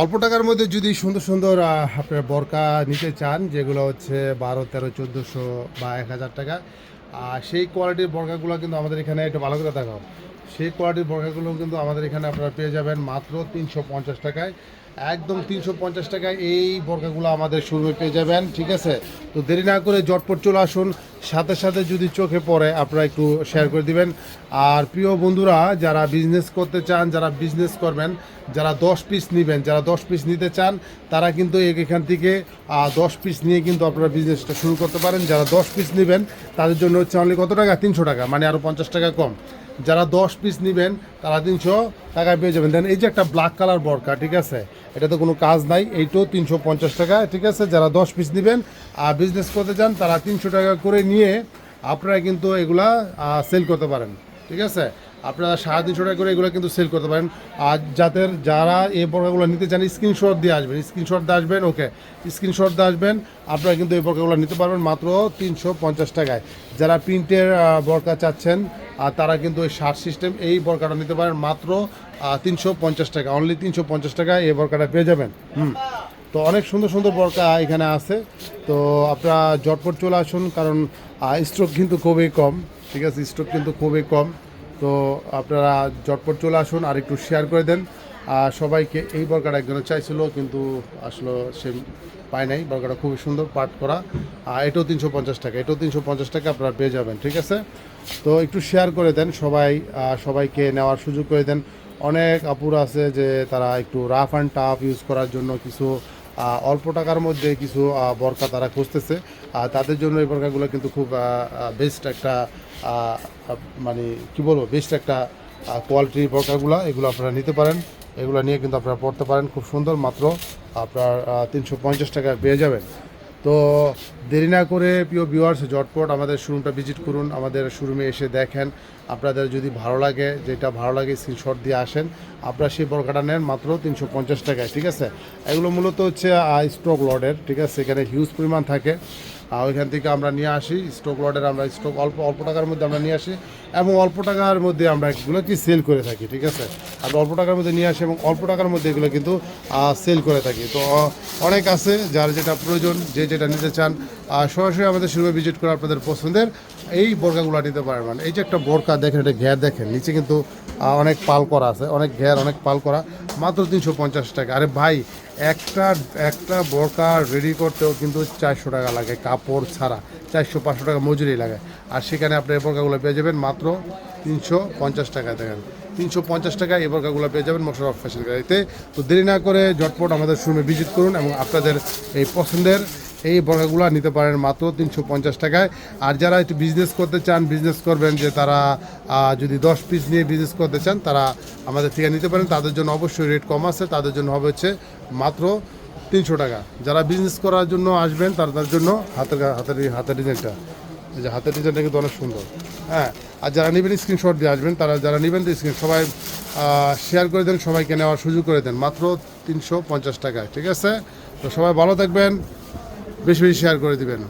অল্প টাকার মধ্যে যদি সুন্দর সুন্দর আপনার বরকা নিতে চান, যেগুলো হচ্ছে বারো, তেরো, চোদ্দোশো বা এক হাজার টাকা, আর সেই কোয়ালিটির বরকাগুলো কিন্তু আমাদের এখানে একটু ভালো করে দেখাও। সেই কোয়ালিটির বরকাগুলো কিন্তু আমাদের এখানে আপনারা পেয়ে যাবেন মাত্র তিনশো পঞ্চাশ টাকায়। একদম তিনশো পঞ্চাশ টাকায় এই বরকাগুলো আমাদের শোরুমে পেয়ে যাবেন, ঠিক আছে? তো দেরি না করে জটপট চলে আসুন। সাথে সাথে যদি চোখে পড়ে, আপনারা একটু শেয়ার করে দিবেন। আর প্রিয় বন্ধুরা, যারা বিজনেস করতে চান, যারা বিজনেস করবেন, যারা দশ পিস নেবেন, যারা দশ পিস নিতে চান, তারা কিন্তু এখান থেকে দশ পিস নিয়ে কিন্তু আপনারা বিজনেসটা শুরু করতে পারেন। যারা দশ পিস নেবেন, তাদের জন্য হচ্ছে অনলি কত টাকা? তিনশো টাকা মানে আরও পঞ্চাশ টাকা কম। যারা দশ পিস নেবেন, তারা তিনশো টাকায় পেয়ে যাবেন। দেন এই যে একটা ব্ল্যাক কালার বরকা, ঠিক আছে? এটাতে কোনো কাজ নাই। এইটাও তিনশো পঞ্চাশ টাকা, ঠিক আছে? যারা দশ পিস নেবেন আর বিজনেস করতে চান, তারা তিনশো টাকা করে নিয়ে আপনারা কিন্তু এগুলা সেল করতে পারেন, ঠিক আছে? আপনারা সাড়ে তিনশো টাকা করে এগুলো কিন্তু সেল করতে পারেন। আর যাদের, যারা এই বর্গাগুলো নিতে চান স্ক্রিনশট দিয়ে আসবেন। স্ক্রিনশট দিয়ে আসবেন ওকে স্ক্রিনশট দিয়ে আসবেন, আপনারা কিন্তু এই বর্গাগুলো নিতে পারবেন মাত্র তিনশো পঞ্চাশ টাকায়। যারা প্রিন্টের বরকা চাচ্ছেন, আর তারা কিন্তু ওই শার্ট সিস্টেম এই বরকাটা নিতে পারেন মাত্র তিনশো পঞ্চাশ টাকা। অনলি তিনশো পঞ্চাশ টাকায় এই বরকাটা পেয়ে যাবেন। হুম। তো অনেক সুন্দর সুন্দর বরকা এখানে আছে। তো আপনারা জটপট চলে আসুন, কারণ স্টক কিন্তু খুবই কম। ঠিক আছে স্টক কিন্তু খুবই কম। তো আপনারা জটপট চলে আসুন আর একটু শেয়ার করে দেন। আর সবাইকে এই বরকাটা একজনে চাইছিল, কিন্তু আসলে সে পায় নাই। বরকাটা খুবই সুন্দর পাট করা। আর এটাও তিনশো পঞ্চাশ টাকা। এটাও তিনশো পঞ্চাশ টাকা আপনারা পেয়ে যাবেন, ঠিক আছে? তো একটু শেয়ার করে দেন সবাই সবাইকে নেওয়ার সুযোগ করে দেন। অনেক আপুর আছে যে তারা একটু রাফ অ্যান্ড টাফ ইউজ করার জন্য কিছু অল্প টাকার মধ্যে কিছু বরকা তারা খুঁজতেছে। আর তাদের জন্য এই বরকাগুলো কিন্তু খুব বেস্ট একটা মানে কি বলব বেস্ট একটা কোয়ালিটির বরকাগুলো এগুলো আপনারা নিতে পারেন। এগুলো নিয়ে কিন্তু আপনারা পড়তে পারেন, খুব সুন্দর। মাত্র আপনার তিনশো পঞ্চাশ টাকায় পেয়ে যাবেন। তো দেরি না করে প্রিয় ভিউয়ার্স জটপট আমাদের শোরুমটা ভিজিট করুন। আমাদের শোরুমে এসে দেখেন। আপনাদের যদি ভালো লাগে, যেটা ভালো লাগে স্ক্রিনশট দিয়ে আসেন। আপনারা সেই বরকাটা নেন মাত্র তিনশো পঞ্চাশ টাকায়, ঠিক আছে? এগুলো মূলত হচ্ছে স্টক লডের ঠিক আছে? এখানে হিউজ পরিমাণ থাকে। আর ওইখান থেকে আমরা নিয়ে আসি স্টক লডের আমরা স্টক অল্প অল্প টাকার মধ্যে আমরা নিয়ে আসি এবং অল্প টাকার মধ্যে আমরা এগুলো কি সেল করে থাকি, ঠিক আছে? আমরা অল্প টাকার মধ্যে নিয়ে আসি এবং অল্প টাকার মধ্যে এগুলো কিন্তু সেল করে থাকি। তো অনেক আছে যার যেটা প্রয়োজন, যে যেটা নিতে চান আর সরাসরি আমাদের শুরু ভিজিট করে আপনাদের পছন্দের, এই বোরকাগুলো নিতে পারেন মানে এই যে একটা বোরকা দেখেন এটা ঘের দেখেন, নিচে কিন্তু অনেক পাল করা আছে, অনেক ঘের, অনেক পাল করা, মাত্র তিনশো পঞ্চাশ টাকা। আরে ভাই, একটা একটা বোরকা রেডি করতেও কিন্তু চারশো টাকা লাগে কাপড় ছাড়া, চারশো, পাঁচশো টাকা মজুরি লাগে। আর সেখানে আপনি এই বোরকাগুলো পেয়ে যাবেন মাত্র তিনশো পঞ্চাশ টাকায় দেখেন। তিনশো পঞ্চাশ টাকায় এই বোরকাগুলো পেয়ে যাবেন মোশারফ ফ্যাশন গাড়িতে। তো দেরি না করে ঝটপট আমাদের শোরুমে ভিজিট করুন এবং আপনাদের এই পছন্দের এই বর্গাগুলো নিতে পারেন মাত্র তিনশো পঞ্চাশ টাকায়। আর যারা একটু বিজনেস করতে চান বিজনেস করবেন যে তারা যদি দশ পিস নিয়ে বিজনেস করতে চান, তারা আমাদের থেকে নিতে পারেন। তাদের জন্য অবশ্যই রেট কম আছে। তাদের জন্য হবে হচ্ছে মাত্র তিনশো টাকা। যারা বিজনেস করার জন্য আসবেন, তার জন্য হাতের হাতের হাতের ডিজাইনটা যে হাতের ডিজাইনটা কিন্তু অনেক সুন্দর। হ্যাঁ আর যারা নেবেন স্ক্রিনশট দিয়ে আসবেন, তারা যারা নেবেন স্ক্রিন সবাই শেয়ার করে দেন, সবাইকে নেওয়ার সুযোগ করে দেন। মাত্র তিনশো পঞ্চাশ টাকায়, ঠিক আছে? তো সবাই ভালো থাকবেন। বেশি বেশি শেয়ার করে দিবেন।